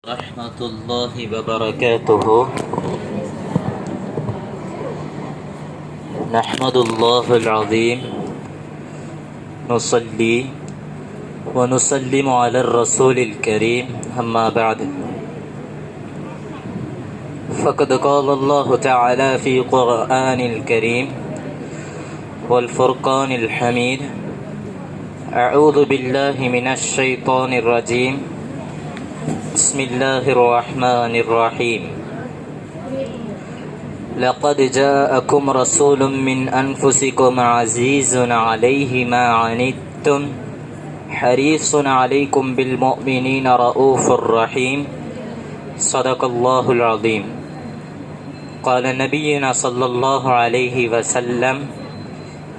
ورحمة الله وبركاته. نحمد الله العظيم. نصلي ونسلم على الرسول الكريم. أما بعد. فقد قال الله تعالى في قرآن الكريم والفرقان الحميد أعوذ بالله من الشيطان الرجيم. بسم الله الرحمن الرحيم لقد جاءكم رسول من أنفسكم عزيز عليه ما عنتم حريص عليكم بالمؤمنين رؤوف رحيم صدق الله العظيم قال نبينا صلى الله عليه وسلم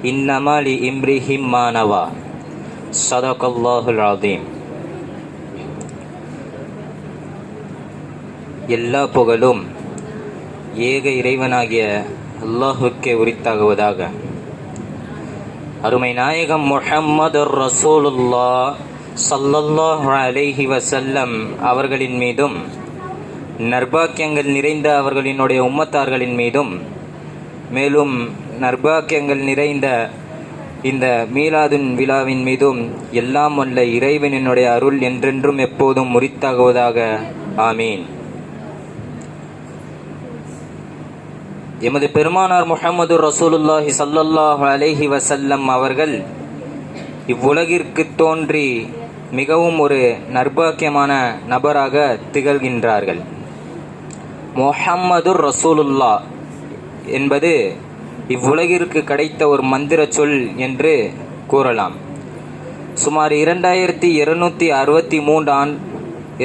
إنما لإمرهم ما نوى صدق الله العظيم எல்லா புகழும் ஏக இறைவனாகிய அல்லாஹுக்கே உரித்தாகுவதாக. அருமை நாயகம் முஹம்மது ரசூலுல்லா சல்லல்லாஹ் அலைஹி வசல்லம் அவர்களின் மீதும் நர்பாக்கியங்கள் நிறைந்த அவர்களினுடைய உம்மத்தார்களின் மீதும் மேலும் நர்பாக்கியங்கள் நிறைந்த இந்த மீலாதுன் விழாவின் மீதும் எல்லாம் வல்ல இறைவனினுடைய அருள் என்றென்றும் எப்போதும் முறித்தாகுவதாக ஆமீன். எமது பெருமானார் முஹம்மது ரசூலுல்லாஹி சல்லல்லாஹு அலேஹி வசல்லம் அவர்கள் இவ்வுலகிற்கு தோன்றி மிகவும் ஒரு நர்பாக்கியமான நபராக திகழ்கின்றார்கள். முஹம்மது ரசூலுல்லா என்பது இவ்வுலகிற்கு கிடைத்த ஒரு மந்திர சொல் என்று கூறலாம். சுமார் இரண்டாயிரத்தி இருநூற்றி அறுபத்தி மூன்று ஆண்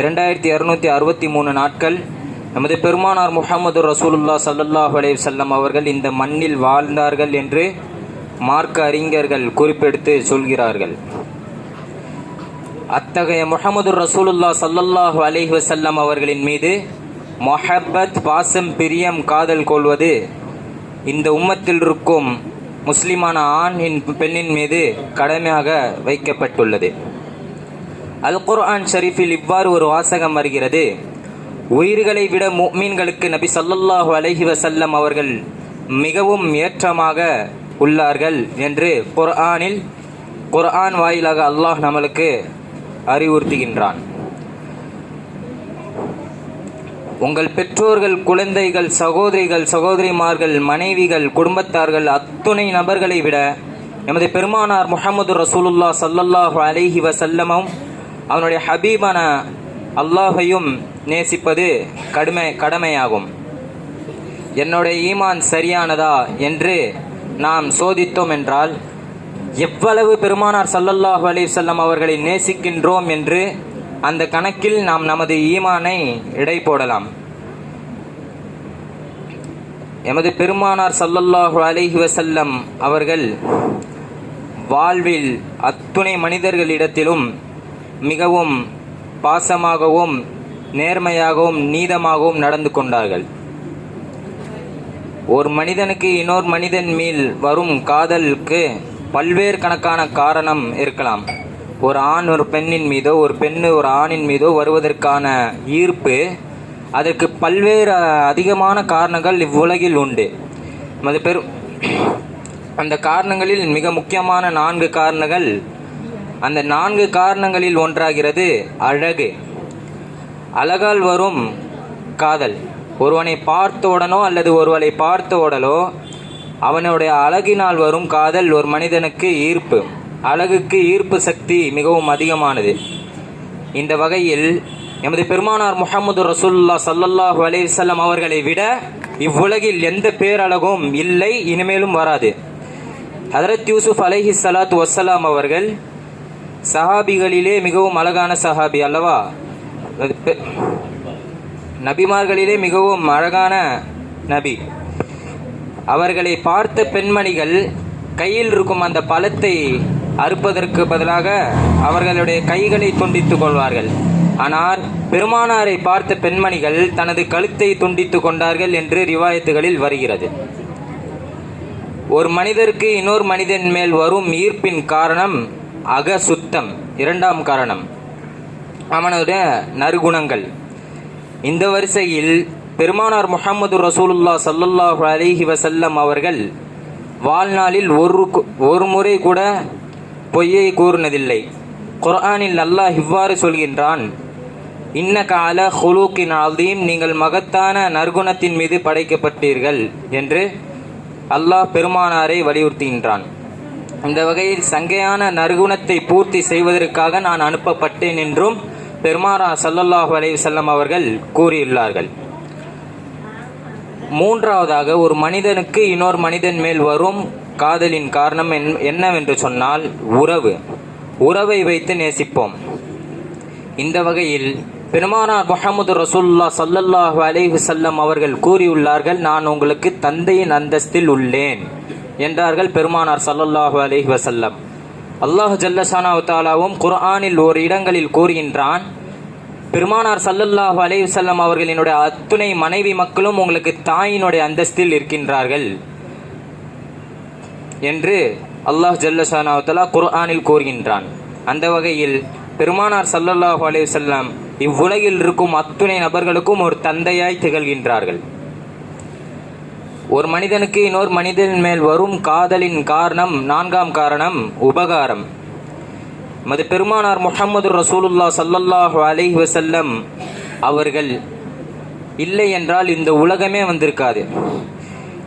இரண்டாயிரத்தி இரநூத்தி அறுபத்தி மூணு நாட்கள் நமது பெருமானார் முகமது ரசூலுல்லா சல்லல்லாஹ் அலைஹி அவர்கள் இந்த மண்ணில் வாழ்ந்தார்கள் என்று மார்க்க அறிஞர்கள் குறிப்பெடுத்து சொல்கிறார்கள். அத்தகைய முஹம்மது ரசூலுல்லா சல்லல்லாஹு அலைஹி செல்லம் அவர்களின் மீது மொஹப்பத் பாசம் பிரியம் காதல் கொள்வது இந்த உம்மத்தில் இருக்கும் முஸ்லிமான ஆணின் பெண்ணின் மீது கடமையாக வைக்கப்பட்டுள்ளது. அல் குர்ஆன் ஷரீஃபில் இவ்வாறு ஒரு வாசகம் வருகிறது. உயிர்களை விட முக்மீன்களுக்கு நபி சல்லல்லாஹு அலஹி வசல்லம் அவர்கள் மிகவும் ஏற்றமாக உள்ளார்கள் என்று குர்ஆனில் குர்ஆன் வாயிலாக அல்லாஹ் நம்மளுக்கு அறிவுறுத்துகின்றான். உங்கள் பெற்றோர்கள் குழந்தைகள் சகோதரிகள் சகோதரிமார்கள் மனைவிகள் குடும்பத்தார்கள் அத்துணை நபர்களை விட எமது பெருமானார் முகமது ரசூலுல்லா சல்லல்லாஹு அலஹி வசல்லமும் அவனுடைய ஹபீபான அல்லாஹையும் நேசிப்பது கடுமை கடமையாகும். என்னுடைய ஈமான் சரியானதா என்று நாம் சோதித்தோம் என்றால் எவ்வளவு பெருமானார் சல்லல்லாஹு அலிசல்லம் அவர்களை நேசிக்கின்றோம் என்று அந்த கணக்கில் நாம் நமது ஈமானை இடை போடலாம். எமது பெருமானார் சல்லல்லாஹு அலிஹி வசல்லம் அவர்கள் வாழ்வில் அத்துணை மனிதர்களிடத்திலும் மிகவும் பாசமாகவும் நேர்மையாகவும் நீதமாகவும் நடந்து கொண்டார்கள். ஒரு மனிதனுக்கு இன்னொரு மனிதன் மேல் வரும் காதலுக்கு பல்வேறு கணக்கான காரணம் இருக்கலாம். ஒரு ஆண் ஒரு பெண்ணின் மீதோ ஒரு பெண்ணு ஒரு ஆணின் மீதோ வருவதற்கான ஈர்ப்பு அதற்கு பல்வேறு அதிகமான காரணங்கள் இவ்வுலகில் உண்டு. அது பெரு அந்த காரணங்களில் மிக முக்கியமான நான்கு காரணங்கள் அந்த நான்கு காரணங்களில் ஒன்றாகிறது அழகு. அழகால் வரும் காதல். ஒருவனை பார்த்தவுடனோ அல்லது ஒருவனை பார்த்த உடலோ அவனுடைய அழகினால் வரும் காதல் ஒரு மனிதனுக்கு ஈர்ப்பு. அழகுக்கு ஈர்ப்பு சக்தி மிகவும் அதிகமானது. இந்த வகையில் எமது பெருமானார் முகமது ரசூல்லா சல்லல்லாஹு அலைவசல்லம் அவர்களை விட இவ்வுலகில் எந்த பேரழகும் இல்லை இனிமேலும் வராது. ஹதரத் யூசுப் அலஹி சலாத் வசலாம் அவர்கள் சஹாபிகளிலே மிகவும் அழகான சஹாபி அல்லவா? நபிமார்களிலே மிகவும் அழகான நபி. அவர்களை பார்த்த பெண்மணிகள் கையில் இருக்கும் அந்த பழத்தை அறுப்பதற்கு பதிலாக அவர்களுடைய கைகளை துண்டித்துக் கொள்வார்கள். ஆனால் பெருமானாரை பார்த்த பெண்மணிகள் தனது கழுத்தை துண்டித்துக் கொண்டார்கள் என்று ரிவாயத்துகளில் வருகிறது. ஒரு மனிதருக்கு இன்னொரு மனிதன் மேல் வரும் ஈர்ப்பின் காரணம் அக சுத்தம் இரண்டாம் காரணம். அவனுடைய நறுகுணங்கள். இந்த வரிசையில் பெருமானார் முஹம்மது ரசூலுல்லா சல்லுல்லாஹ் அலிஹி வசல்லம் அவர்கள் வாழ்நாளில் ஒரு கு- ஒரு முறை கூட பொய்யை கூறினதில்லை. குர்ஆனில் அல்லாஹ் இவ்வாறு சொல்கின்றான் இன்ன கால ஹுலூக்கின் ஆதீம் நீங்கள் மகத்தான நற்குணத்தின் மீது படைக்கப்பட்டீர்கள் என்று அல்லாஹ் பெருமானாரை வலியுறுத்துகின்றான். இந்த வகையில் சங்கையான நற்குணத்தை பூர்த்தி செய்வதற்காக நான் அனுப்பப்பட்டேன் என்றும் பெருமானா சல்லல்லாஹ் அலைஹி செல்லம் அவர்கள் கூறியுள்ளார்கள். மூன்றாவதாக ஒரு மனிதனுக்கு இன்னொரு மனிதன் மேல் வரும் காதலின் காரணம் என்- என்னவென்று சொன்னால் உறவு. உறவை வைத்து நேசிப்போம். இந்த வகையில் பெருமானார் முகமது ரசூல்லா சல்லல்லாஹு அலைஹு செல்லம் அவர்கள் கூறியுள்ளார்கள் நான் உங்களுக்கு தந்தையின் அந்தஸ்தில் உள்ளேன் என்றார்கள் பெருமானார் சல்லல்லாஹு அலைஹி வசல்லம் அல்லாஹ் ஜல்லசானாவத்தாலாவும் குர்ஆனில் ஒரு இடங்களில் கூறுகின்றான் பெருமானார் சல்லல்லாஹு அலைஹி அவர்களினுடைய அத்துணை மனைவி மக்களும் உங்களுக்கு தாயினுடைய அந்தஸ்தில் இருக்கின்றார்கள் என்று அல்லாஹ் ஜல்லஷானாவு குர்ஆனில் கூறுகின்றான். அந்த வகையில் பெருமானார் சல்லல்லாஹு அலைஹி இவ்வுலகில் இருக்கும் அத்துணை நபர்களுக்கும் ஒரு தந்தையாய் திகழ்கின்றார்கள். ஒரு மனிதனுக்கு இன்னொரு மனிதன் மேல் வரும் காதலின் காரணம் நான்காம் காரணம் உபகாரம். மது பெருமானார் முஹம்மது ரசூலுல்லா சல்லல்லாஹு அலைஹி வசல்லம் அவர்கள் இல்லை என்றால் இந்த உலகமே வந்திருக்காது.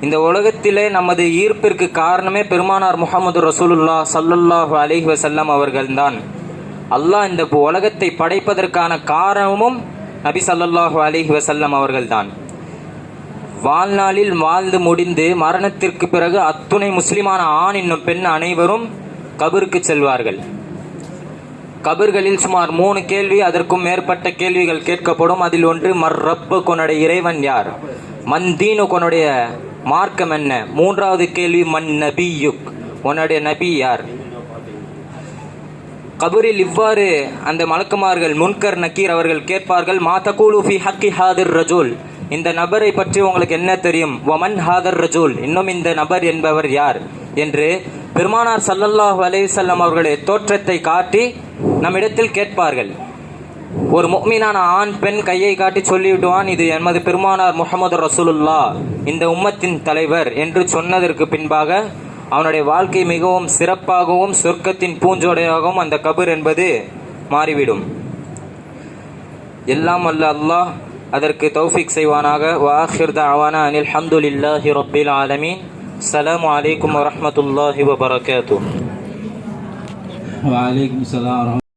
இந்த உலகத்திலே நமது ஈர்ப்பிற்கு காரணமே பெருமானார் முகமது ரசூலுல்லா ஸல்லல்லாஹு அலைஹி வசல்லம் அவர்கள்தான். அல்லாஹ் இந்த உலகத்தை படைப்பதற்கான காரணமும் நபி ஸல்லல்லாஹு அலைஹி வசல்லம் அவர்கள்தான். வாழ்நாளில் வாழ்ந்து முடிந்து மரணத்திற்கு பிறகு அத்துணை முஸ்லிமான ஆண் என்னும் பெண் அனைவரும் கபருக்கு செல்வார்கள். கபர்களில் சுமார் மூணு கேள்வி அதற்கும் மேற்பட்ட கேள்விகள் கேட்கப்படும். அதில் ஒன்று மர் ரப்பு கொனுடைய இறைவன் யார்? மன் தீனு கொனுடைய மார்க்கம் என்ன? மூன்றாவது கேள்வி மன் நபியுக் உன்னுடைய நபி யார்? கபரில் இவ்வாறு அந்த மலக்குமார்கள் முன்கர் நக்கீர் அவர்கள் கேட்பார்கள் மாதகூலு ஃபி ஹக்கி ஹாதிர் ரஜூல். இந்த நபரை பற்றி உங்களுக்கு என்ன தெரியும்? ஒமன் ஹாதர் ரஜூல் இன்னும் இந்த நபர் என்பவர் யார்? என்று பெருமானார் சல்லல்லாஹ் அலைஹி வஸல்லம் அவர்களுடைய தோற்றத்தை காட்டி நம்மிடத்தில் கேட்பார்கள். ஒரு முக்மீனான ஆண் பெண் கையை காட்டி சொல்லிவிடுவான் இது எமது பெருமானார் முகமது ரசூலுல்லா இந்த உம்மத்தின் தலைவர் என்று சொன்னதற்கு பின்பாக அவனுடைய வாழ்க்கை மிகவும் சிறப்பாகவும் சொர்க்கத்தின் பூஞ்சோடையாகவும் அந்த கபர் என்பது மாறிவிடும். எல்லாம் அல்ல அல்லாஹ் அதற்கு தௌஃபிக் செய்வானாக வாஹிர் தாவானா அனில் ஹம்துலில்லாஹி ரொப்பில் ஆலமீன் அஸ்லாம் வலைக்கம் வரமத்துல்லாஹி வபரகாத்து வலைக்கம் சலாம்